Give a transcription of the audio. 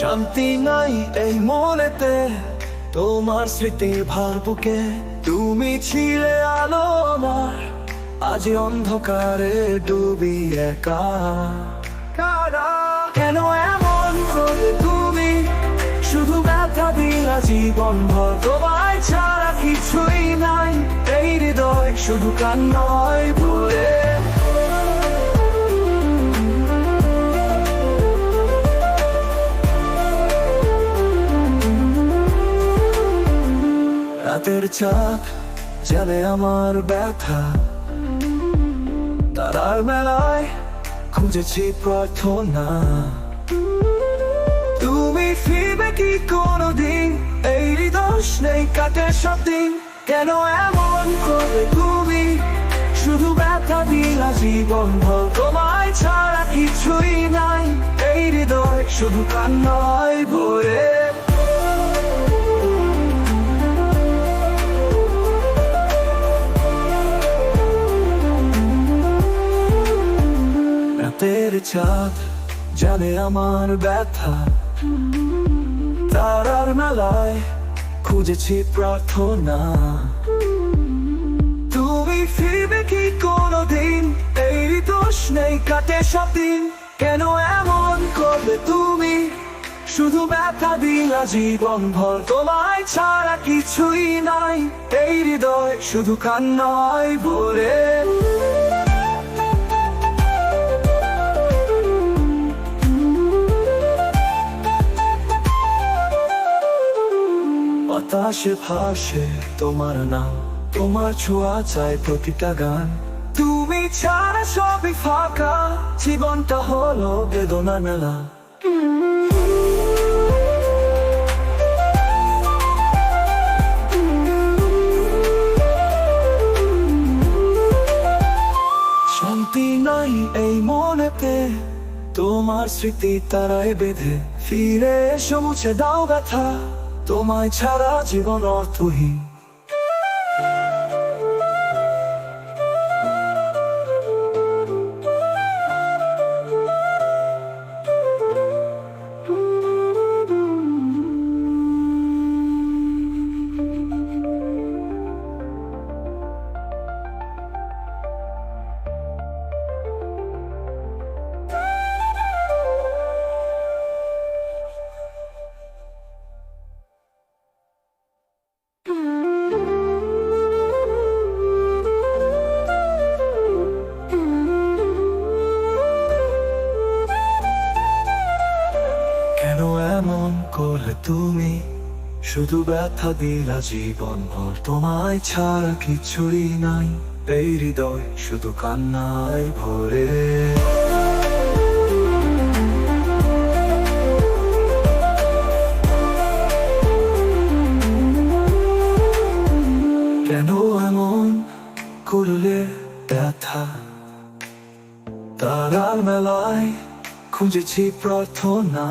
শান্তি নাই এই মনেতে, তোমার স্মৃতির ভার বুকে। তুমি ছিলে আলো আমার, আজ অন্ধকারে ডুবি একা। কেন এমন করে তুমি? শুধু ব্যথা দিলা জীবন ভর, তোমায় ছাড়া কিছুই নাই। এই হৃদয় শুধু কান্নায় ভরে। রাতের চাঁদ জানে আমার ব্যথা। তারার মেলায় খুঁজেছি প্রার্থনা। তুমি ফিরবে কি কোনোদিন? এই দোষ নেই, কাটে সব দিন। কেন এমন করে তুমি? শুধু ব্যথা দিলা জীবন ভর। তোমায় ছাড়া কিছুই নাই। এই হৃদয় শুধু কান্নায় ভরে। চাঁদ, জানে আমার ব্যথা। তারার মেলায় খুঁজেছি প্রার্থনা। তুমি ফিরবে কি কোনোদিন? এই দোষ নেই, কাটে সব দিন। কেন এমন করবে তুমি? শুধু ব্যথা দিলা জীবন ভর, তোমায় ছাড়া কিছুই নাই। এই হৃদয় শুধু কান্নায় ভরে। বাতাসে ভাসে তোমার নাম, তোমার ছোঁয়া চায় প্রতিটা গান। তুমি ছাড়া সবই ফাঁকা, জীবনটা হলো বেদনা মেলা শান্তি নাই এই মনেতে, তোমার স্মৃতি তারায় বেঁধে, ফিরে এসো মুছে দাও ব্যথা তোমায় ছাড়া জীবন অর্থহীন। এমন করলে তুমি? শুধু ব্যথা দিলা জীবন ভর, তোমায় ছাড়া কিছুই নাই। এই হৃদয় শুধু কান্নায় ভরে। কেন এমন করলে ব্যথা? তারার মেলায় খুঁজেছি প্রার্থনা।